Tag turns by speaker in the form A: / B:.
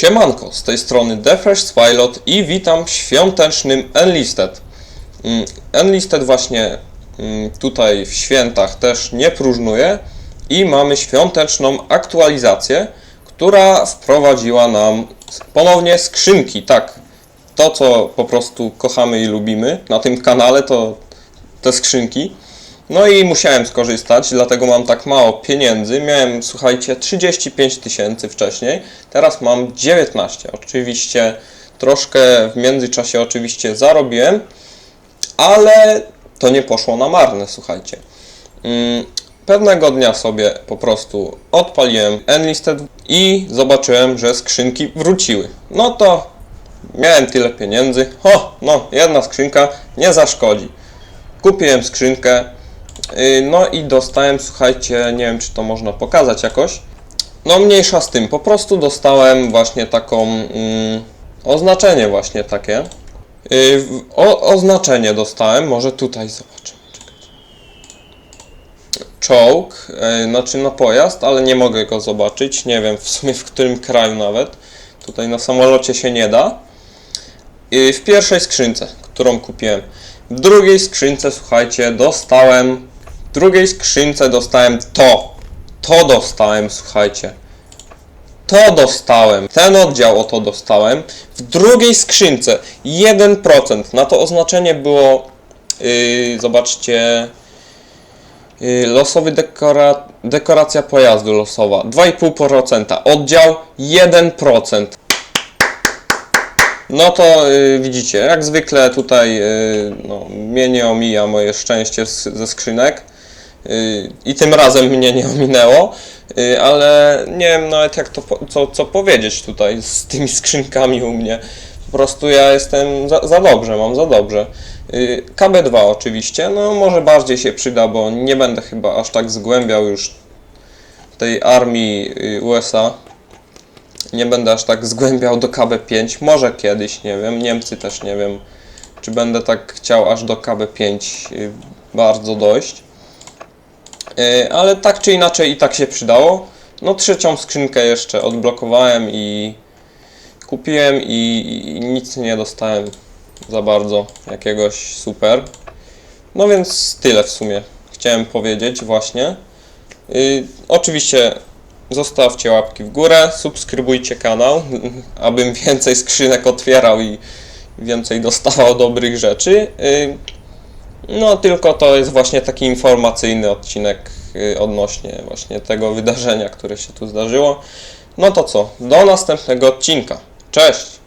A: Siemanko, z tej strony The Fresh Spilot i witam w świątecznym Enlisted. Mm, Enlisted właśnie mm, tutaj w świętach też nie próżnuje i mamy świąteczną aktualizację, która wprowadziła nam ponownie skrzynki, tak. To, co po prostu kochamy i lubimy na tym kanale, to te skrzynki. No i musiałem skorzystać, dlatego mam tak mało pieniędzy. Miałem, słuchajcie, 35 tysięcy wcześniej, teraz mam 19. Oczywiście troszkę w międzyczasie oczywiście zarobiłem, ale to nie poszło na marne, słuchajcie. Mm, Pewnego dnia sobie po prostu odpaliłem Enlisted i zobaczyłem, że skrzynki wróciły. No to miałem tyle pieniędzy. Ho, no, jedna skrzynka nie zaszkodzi. Kupiłem skrzynkę, no i dostałem, słuchajcie, nie wiem czy to można pokazać jakoś. No mniejsza z tym, po prostu dostałem właśnie taką mm, oznaczenie właśnie takie. W- o, oznaczenie dostałem, może tutaj zobaczymy. Czołg, yy, znaczy na pojazd, ale nie mogę go zobaczyć, nie wiem w sumie w którym kraju nawet. Tutaj na samolocie się nie da. W pierwszej skrzynce, którą kupiłem. W drugiej skrzynce, słuchajcie, dostałem. W drugiej skrzynce dostałem to. To dostałem, słuchajcie. To dostałem. Ten oddział o to dostałem. W drugiej skrzynce 1%. Na to oznaczenie było. Yy, zobaczcie. Yy, losowy dekora, dekoracja pojazdu losowa 2,5%. Oddział 1%. No to y, widzicie, jak zwykle tutaj y, no, mnie nie omija moje szczęście z, ze skrzynek. Y, I tym razem mnie nie ominęło, y, ale nie wiem nawet jak to, co, co powiedzieć tutaj z tymi skrzynkami u mnie. Po prostu ja jestem za, za dobrze, mam za dobrze. Y, KB2 oczywiście, no może bardziej się przyda, bo nie będę chyba aż tak zgłębiał już tej armii USA nie będę aż tak zgłębiał do KB5. Może kiedyś, nie wiem. Niemcy też nie wiem, czy będę tak chciał aż do KB5 y, bardzo dojść. Y, Ale tak czy inaczej i tak się przydało. No trzecią skrzynkę jeszcze odblokowałem i kupiłem i, i nic nie dostałem za bardzo jakiegoś super. No więc tyle w sumie chciałem powiedzieć właśnie. Y, oczywiście Zostawcie łapki w górę, subskrybujcie kanał, abym więcej skrzynek otwierał i więcej dostawał dobrych rzeczy. Y, No, tylko to jest właśnie taki informacyjny odcinek y, odnośnie właśnie tego wydarzenia, które się tu zdarzyło. No to co, do następnego odcinka. Cześć!